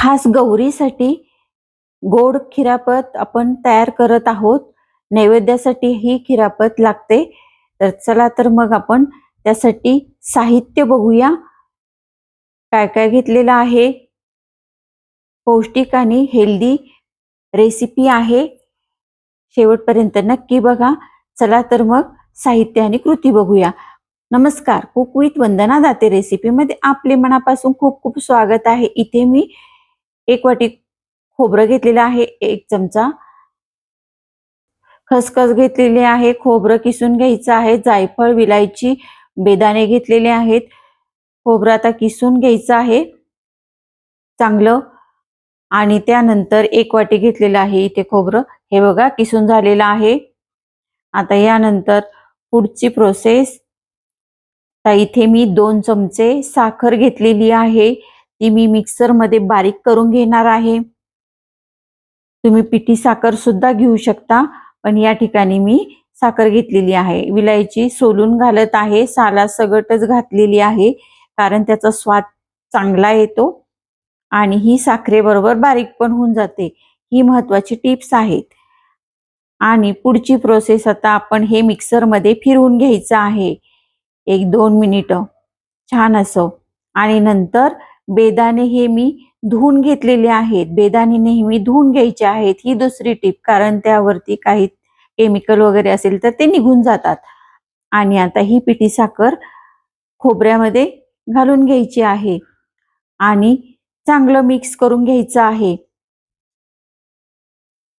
खास गौरीसाठी गोड खिरापत आपण तयार करत आहोत. नैवेद्यासाठी ही खिरापत लागते. तर चला तर मग आपण त्यासाठी साहित्य बघूया. काय काय घेतलेलं आहे? पौष्टिक आणि हेल्दी रेसिपी आहे. शेवटपर्यंत नक्की बघा. चला तर मग साहित्य आणि कृती बघूया. नमस्कार. कुक विथ वंदना दाते रेसिपीमध्ये आपले मनापासून खूप खूप स्वागत आहे. इथे मी एक वाटी खोबरं घेतलेलं आहे एक चमचा. खसखस घेतलेली आहे खोबरं किसून घ्यायचं आहे जायफळ विलायची बेदाणे घेतलेले आहेत. खोबरं आता किसून घ्यायचं आहे. चांगलं. आणि त्यानंतर एक वाटी घेतलेलं आहे इथे खोबरं. हे बघा किसून झालेलं आहे. आता यानंतर पुढची प्रोसेस आता इथे मी दोन चमचे साखर घेतलेली आहे. ती मी मिक्सरमध्ये बारीक करून घेणार आहे. तुम्ही पिठी साखर सुद्धा घेऊ शकता पण या ठिकाणी मी साखर घेतलेली आहे. विलायची सोलून घालत आहे साला सगटच घातलेली आहे कारण त्याचा स्वाद चांगला येतो आणि ही साखरेबरोबर बारीक पण होऊन जाते. ही महत्वाची टिप्स आहेत. आणि पुढची प्रोसेस आता आपण हे मिक्सरमध्ये फिरवून घ्यायचं आहे. एक दोन मिनिट. छान असं. आणि नंतर बेदाणे हे मी धुवून घेतलेले आहेत. बेदाणे नेहमी धुवून घ्यायचे आहेत. ही दुसरी टीप कारण त्यावरती काही केमिकल वगैरे असेल तर ते निघून जातात. आणि आता ही पिठी साखर खोबऱ्यामध्ये घालून घ्यायची आहे. आणि चांगलं मिक्स करून घ्यायचं आहे.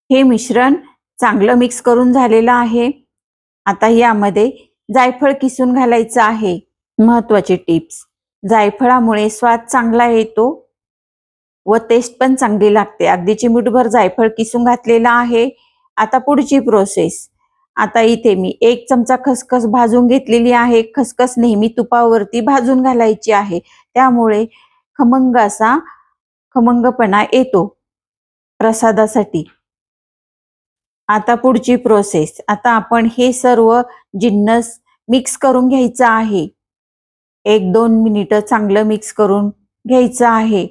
हे मिश्रण चांगलं मिक्स करून झालेलं आहे. आता यामध्ये जायफळ किसून घालायचं आहे. महत्त्वाचे टिप्स जायफळामुळे स्वाद चांगला येतो व टेस्ट पण चांगली लागते. अगदी चिमूटभर जायफळ किसून घातलेला आहे. आता पुढची प्रोसेस आता इथे मी एक चमचा खसखस भाजून घेतलेली आहे. खसखस नेहमी तुपावरती भाजून घालायची आहे. त्यामुळे खमंग असा खमंगपणा येतो प्रसादासाठी. आता पुढची प्रोसेस आता आपण हे सर्व जिन्नस मिक्स करून घ्यायचं आहे. एक दोन मिनिटं चांगलं मिक्स करून घ्यायचं आहे.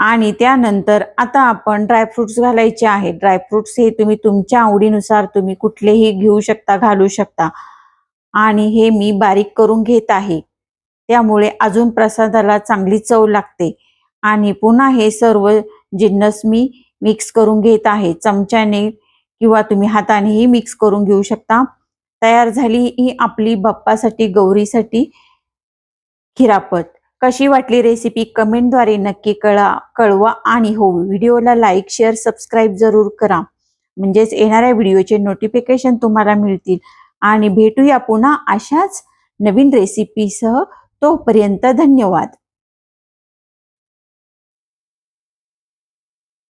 आणि त्यानंतर आता आपण ड्रायफ्रुट्स घालायचे आहेत ड्रायफ्रुट्स हे तुम्ही तुमच्या आवडीनुसार तुम्ही कुठलेही घेऊ शकता घालू शकता. आणि हे मी बारीक करून घेत आहे. त्यामुळे अजून प्रसादाला चांगली चव लागते. आणि पुन्हा हे सर्व जिन्नस मी मिक्स करून घेत आहे. चमच्याने किंवा तुम्ही हातानेही मिक्स करून घेऊ शकता. तयार झाली ही आपली बाप्पासाठी गौरीसाठी खिरापत. कशी वाटली रेसिपी कमेंटद्वारे नक्की कळा कळवा आणि हो व्हिडिओला लाईक शेअर सबस्क्राईब जरूर करा. म्हणजेच येणाऱ्या व्हिडिओचे नोटिफिकेशन तुम्हाला मिळतील. आणि भेटूया पुन्हा अशाच नवीन रेसिपीसह तोपर्यंत धन्यवाद.